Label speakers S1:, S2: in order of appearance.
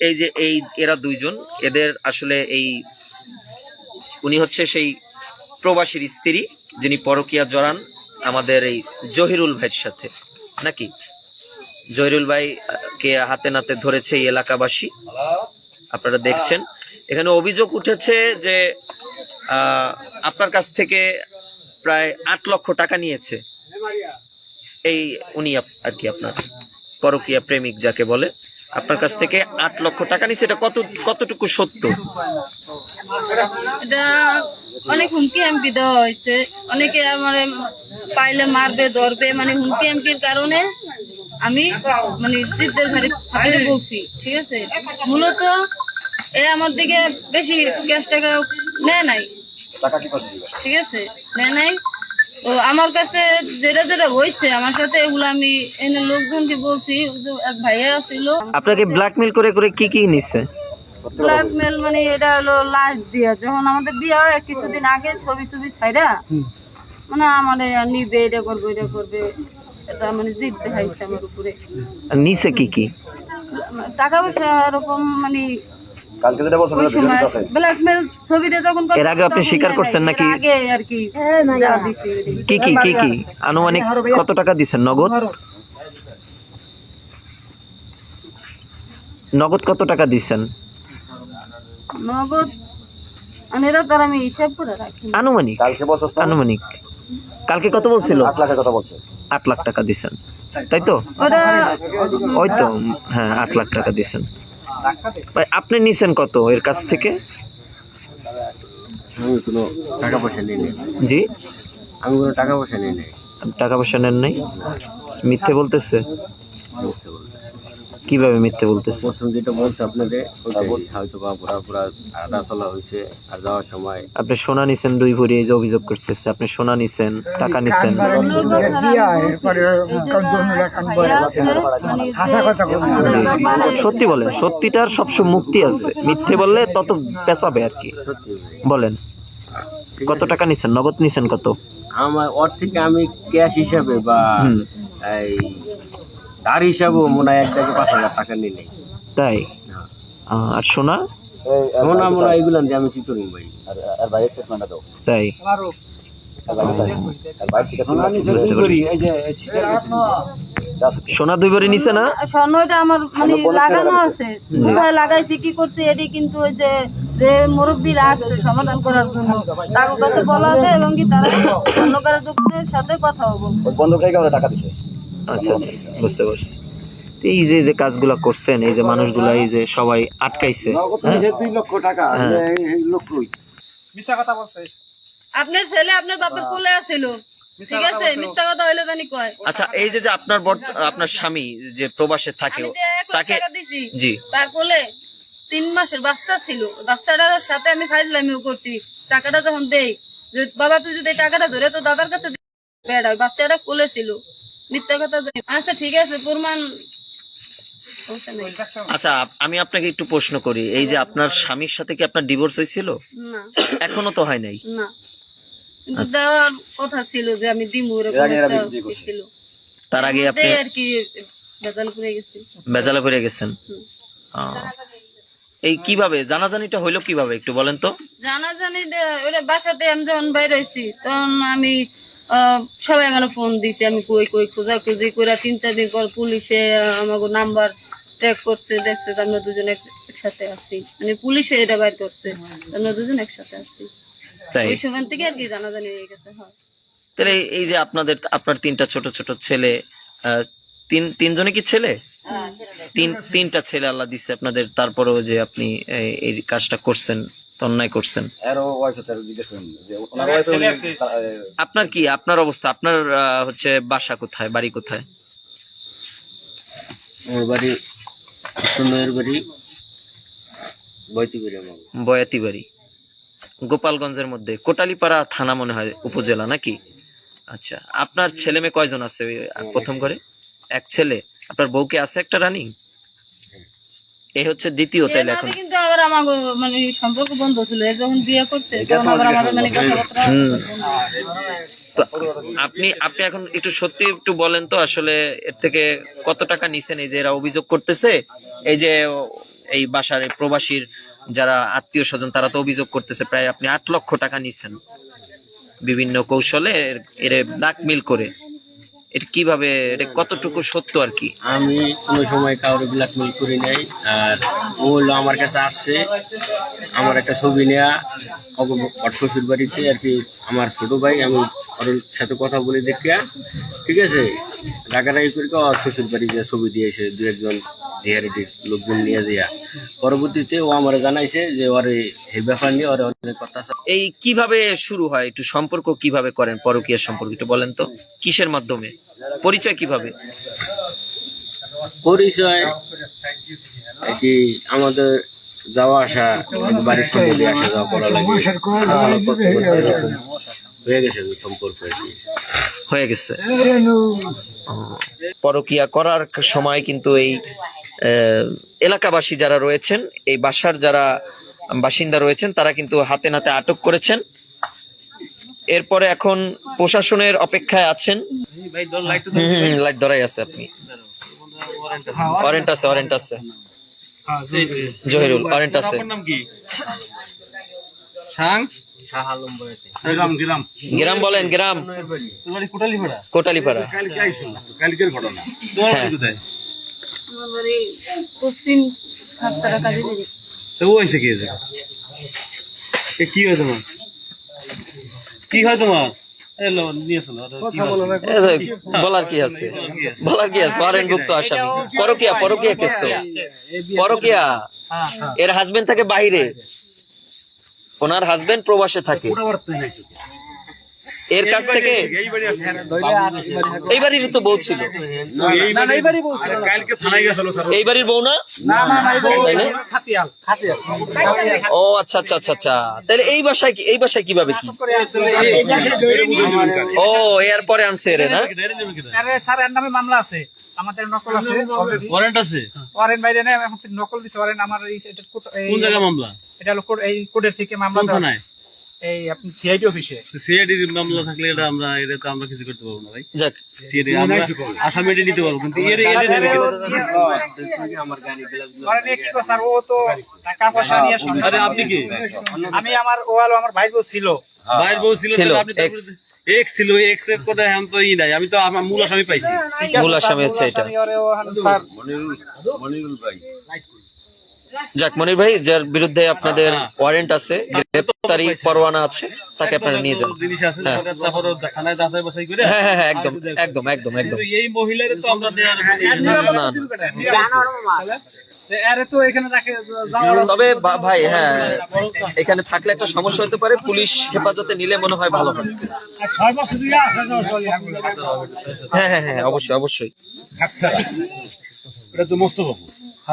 S1: এই যে এই এরা দুইজন, এদের আসলে এই উনি হচ্ছে সেই প্রবাসীর স্ত্রী, যিনি পরকিয়া জড়ান আমাদের এই জহিরুল ভাইয়ের সাথে, নাকি? জহিরুল ভাই কে হাতে নাতে ধরেছে এই এলাকাবাসী। আপনারা দেখছেন। এখানে অভিযোগ উঠেছে যে আপনার কাছ থেকে প্রায় আট লক্ষ টাকা নিয়েছে। এই উনি আর কি আপনার পরকীয়া প্রেমিক যাকে বলে। আপনার কাছ থেকে আট লক্ষ টাকা নিচ্ছে এটা কত কতটুকু সত্য?
S2: এটা অনেক হুমকি এমপি দেওয়া হয়েছে। অনেকে আমার পাইলে মারবে ধরবে মানে হুমকি এমপির কারণে আমি মানে জিদ্দের ঘাড়ি বলছি ঠিক আছে? মূলত এ আমার দিকে বেশি ক্যাশ টাকা নেয় নাই। ঠিক আছে? নেয় নাই। তো আমার কাছে যেটা যেটা হয়েছে আমার সাথে এগুলো আমি এনে লোকজনকে বলছি এক ভাইয়া ছিল।
S1: আপনাকে ব্ল্যাকমেল করে করে কি কি নিচ্ছে
S2: ব্ল্যাকমেল মানে এটা হলো লাস্ট দিয়া। যখন আমাদের বিয়ে হয় কিছুদিন আগে ছবি ছবি ছাইরা মানে আমার নিবে এটা করবে এটা করবে। এটা মানে জিদ দেখাইছে আমার উপরে।
S1: আর নিছে কি কি?
S2: টাকা পয়সা এরকম মানে
S3: কালকে যেটা
S2: ব্ল্যাকমেল ছবিতে যখন করতো
S1: এর আগে আপনি স্বীকার করছেন নাকি?
S2: আগে আর কি।
S1: কি কি কি কি আনুমানিক কত টাকা দিচ্ছেন নগদ নগদ কত টাকা দিচ্ছেন
S2: নগদ মানে তার আমি হিসাব করে রাখি
S1: আনুমানিক
S3: কালকে বলছো
S1: আনুমানিক কালকে কত বলছিল
S3: আট লাখের কথা বলছে
S1: আট লাখ টাকা দিচ্ছেন তাই তো
S2: ওটা
S1: ওই তো হ্যাঁ আট লাখ টাকা দিচ্ছেন ভাই, আপনি নিছেন কত এর কাছ থেকে?
S4: আমি কোনো টাকা পয়সা নিই।
S1: জি?
S4: আমি কোনো টাকা পয়সা নিই। নাই
S1: টাকা পয়সা নেন নাই? মিথ্যে বলতেছে?
S4: মিথ্যে বলতে।
S1: কীভাবে মিথ্যে বলতেছে?
S4: প্রথম যেটা বলছে আপনাদের ওইটাই হয়তো বা পুরা পুরা আধা তোলা হয়েছে আর যাওয়ার সময়
S1: আপনি সোনা নিছেন দুই ভরি এই যে অভিযোগ করতেছে আপনি সোনা নিছেন টাকা নিছেন। সত্যি বলেন। সত্যিটার সবসময় মুক্তি আছে। মিথ্যে বললে তত পেঁচাবে আর কি। বলেন। কত টাকা নিছেন? নগদ নিছেন কত?
S4: আমার ওর থেকে আমি ক্যাশ হিসাবে বা এই ধার হিসাবেও মনে হয় এক থেকে পাঁচ হাজার টাকা নাই
S1: তাই? আহ, আর সোনা?
S4: মনে হয় মনে হয় এগুলো দিয়ে আমি কি করব ভাই
S3: আর ভাইয়ের স্টেটমেন্টটা দাও।
S1: তাই। সোনা দুই ভরি নিছে না?
S2: স্বর্ণটা আমার মানে লাগানো আছে। কোথায় লাগাইছি কি করছি এটি কিন্তু ওই যে যে মুরব্বীরা আসছে সমাধান করার জন্য। তাদের কাছে বলা আছে এবং কি তারা স্বর্ণকারের সাথে কথা বলব।
S3: বন্ধ টাকা দিছে?
S1: আচ্ছা আচ্ছা বুঝতে পারছি। এই যে যে কাজগুলা করছেন এই যে মানুষগুলা এই যে সবাই আটকাইছে হ্যাঁ?
S3: দুই লক্ষ টাকা
S1: হ্যাঁ।
S2: আপনার ছেলে আপনার বাপের কোলে আছিল। ঠিক আছে? মিথ্যা কথা হইলে জানি কয়।
S1: আচ্ছা এই যে যে আপনার আপনার স্বামী যে প্রবাসে থাকে তাকে জি।
S2: তার কোলে তিন মাসের বাচ্চা ছিল। বাচ্চাটার সাথে আমি ফাইজলামিও করছি। টাকাটা যখন দেই যে বাবা তুই যদি টাকাটা ধরে তো দাদার কাছে বাচ্চাটা কোলে ছিল। মিথ্যা কথা আচ্ছা ঠিক আছে প্রমাণ
S1: আচ্ছা আমি আপনাকে একটু প্রশ্ন করি। এই যে আপনার স্বামীর সাথে কি আপনার ডিভোর্স হয়েছিল?
S2: না।
S1: এখনও তো হয় নাই?
S2: না। দেওয়ার কথা ছিল যে আমি। ছিল।
S1: তার আগে আপনি
S2: আর কি বেজাল করে গেছি।
S1: গেছেন? এই কীভাবে? জানাজানিটা হইল কীভাবে একটু বলেন তো।
S2: জানা জানি যে ওটা বাসাতে আমি যখন বাইরে হয়েছি তখন আমি সবাই আমার ফোন দিছে আমি কই কই খোঁজা খুঁজি করে তিন চার দিন পর পুলিশে আমাকে নাম্বার ট্র্যাক করছে দেখছে আমরা দুজন একসাথে আছি। মানে পুলিশে এটা বাইর করছে আমরা দুজন একসাথে আছি।
S1: তাই?
S2: ওই সময় থেকে আর কি জানাজানি হয়ে গেছে হয়।
S1: তাহলে এই- যে আপনাদের আপনার তিনটা ছোট ছোট ছেলে আহ, তিন তিনজনে কি ছেলে? তিন তিনটা ছেলে আল্লাহ দিচ্ছে আপনাদের তারপরেও যে আপনি এই- কাজটা করছেন। অন্যায় করছেন। আপনার কি আপনার অবস্থা? আপনার আহ, হচ্ছে বাসা কোথায় বাড়ি কোথায়?
S4: আমার বাড়ি সুন্দর বাড়ি
S1: বয়াতি বাড়ি। গোপালগঞ্জের মধ্যে। কোটালিপাড়া থানা মনে হয় উপজেলা নাকি? আচ্ছা আপনার ছেলে মেয়ে কয়জন আছে ওই প্রথম করে এক ছেলে। আপনার বউকে আছে একটা রানী? এই হচ্ছে দ্বিতীয়
S2: এর
S1: তাইলে এখন।
S2: কিন্তু আবার আমার মানে সম্পর্ক বন্ধ ছিল এ যখন বিয়ে করছে তখন আবার আমাদের মানে কথাবার্তা
S1: তো আপনি আপনি এখন একটু সত্যি একটু বলেন তো আসলে এর থেকে কত টাকা নিছেন এই যে এরা অভিযোগ করতেছে? এই যে এই বাসার প্রবাসীর যারা আত্মীয় স্বজন তারা তো অভিযোগ করতেছে প্রায় আপনি আট লক্ষ টাকা নিছেন। বিভিন্ন কৌশলে এর- এর ব্ল্যাকমেল করে। এটা কীভাবে এটা কতটুকু সত্য আর কি?
S4: আমি কোনো সময় কাউরে ব্ল্যাকমেল করি নাই আর ও হলো আমার কাছে আসছে আমার একটা ছবি নেয়া ওর শ্বশুর বাড়িতে আর কি আমার ছোট ভাই আমি ওর সাথে কথা বলে দেখিয়া ঠিক আছে? রাগারাগি করে ওর শ্বশুর বাড়িতে ছবি ছবি দিয়েছে দু একজন জিহারিটির লোকজন নিয়ে যাইয়া। পরবর্তীতে ও আমার জানাইছে যে ওর এই- ব্যাপার নিয়ে ওর অনেক কথা
S1: এই কীভাবে শুরু হয়? একটু সম্পর্ক কীভাবে করেন? পরকীয়া সম্পর্ক একটু বলেন তো। কিসের মাধ্যমে? পরিচয় কীভাবে?
S4: পরিচয় আমাদের যাওয়া আসা বাড়ির সম্বন্ধে আসা যাওয়া করা লাগে। করতে এরকম হয়ে গেছে সম্পর্ক
S1: হয়ে গেছে। পরকিয়া করার সময় কিন্তু এই এলাকাবাসী যারা রয়েছেন এই বাসার যারা বাসিন্দা রয়েছেন তারা কিন্তু হাতে নাতে আটক করেছেন। এরপরে এখন প্রশাসনের অপেক্ষায় আছেন। লাইট ধরাই আছে আপনি। ওয়ারেন্ট আছে ওয়ারেন্ট আছে। জহিরুল ওয়ারেন্ট আছে।
S5: নাম কি?
S1: গ্রাম বলেন গ্রাম।
S5: তোর বাড়ি? কোটালি ভাড়া
S1: কোটালিপাড়া?
S3: কালকের ঘটনা
S5: তোমার
S1: হ্যাঁ।
S5: বাড়ি কোথায়
S2: আমার বাড়ি পশ্চিম হাততারা কাজে বেরিয়ে
S5: তো ও হয়েছে কি হয়েছে? এ কি হয় তোমার? কি হয় তোমার? এলো নিয়ে চলো আর কি হয়?
S1: এ, বলার কি আছে? বলার কি আছে? আসামি। পরকিয়া পরকিয়া কেস তো। পরকিয়া এর হাজবেন্ড থাকে বাইরে। ওনার হাজবেন্ড প্রবাসে থাকে। এর কাছ থেকে এই বাড়ির তো বউ ছিল। এই বাড়ির বউ না। ও আচ্ছা আচ্ছা আচ্ছা আচ্ছা। তাহলে এই বাসায় কি এই বাসায় কীভাবে কি? ও এর পরে আনছে এরে না?
S6: স্যার এর নামে মামলা আছে। আমাদের নকল আছে।
S5: ওয়ারেন্ট আছে।
S6: ওয়ারেন্ট বাইরে এখন নকল দিছে ওয়ারেন্ট আমার এই
S5: কোন জায়গায় মামলা?
S6: এটা হলো কোড- এই কোডের থেকে মামলা
S5: থানায়।
S6: এই আপনি সিআইডি অফিসে
S5: সিআইডির মামলা থাকলে এটা আমরা এটা তো আমরা কিছু করতে পারব না ভাই।
S1: যাক।
S5: সিআইডি আমরা আসামি এটা নিতে পারব কিন্তু এর এর
S4: আমার গাড়ি
S6: কি ও তো টাকা পয়সা নিয়ে
S5: আরে আপনি কি?
S6: আমি আমার আমার ভাই বউ ছিল।
S5: বাইরের বউ ছিল আপনি এক্স ছিল এক্সের কথা তো ই নাই। আমি তো আমার মূল আসামি পাইছি।
S1: মূল আসামি হচ্ছে এটা।
S3: মনিরুল ভাই।
S1: যাক মনির ভাই যার বিরুদ্ধে আপনাদের ওয়ারেন্ট আছে গ্রেপ্তারি পরোয়ানা আছে তাকে আপনারা নিয়ে যান।
S5: জিনিস আছে
S1: হ্যাঁ।
S5: থানায় যাচাই বাছাই করে
S1: হ্যাঁ হ্যাঁ হ্যাঁ একদম একদম একদম একদম।
S5: এই মহিলারে তো আমরা দেওয়ার
S1: না না।
S6: আরে তো এখানে রাখে যাওয়ার
S1: তবে ভাই হ্যাঁ এখানে থাকলে একটা সমস্যা হতে পারে পুলিশ হেফাজতে নিলে মনে হয় ভালো হয়। হ্যাঁ হ্যাঁ হ্যাঁ অবশ্যই অবশ্যই।
S3: এটা তো মোস্তফা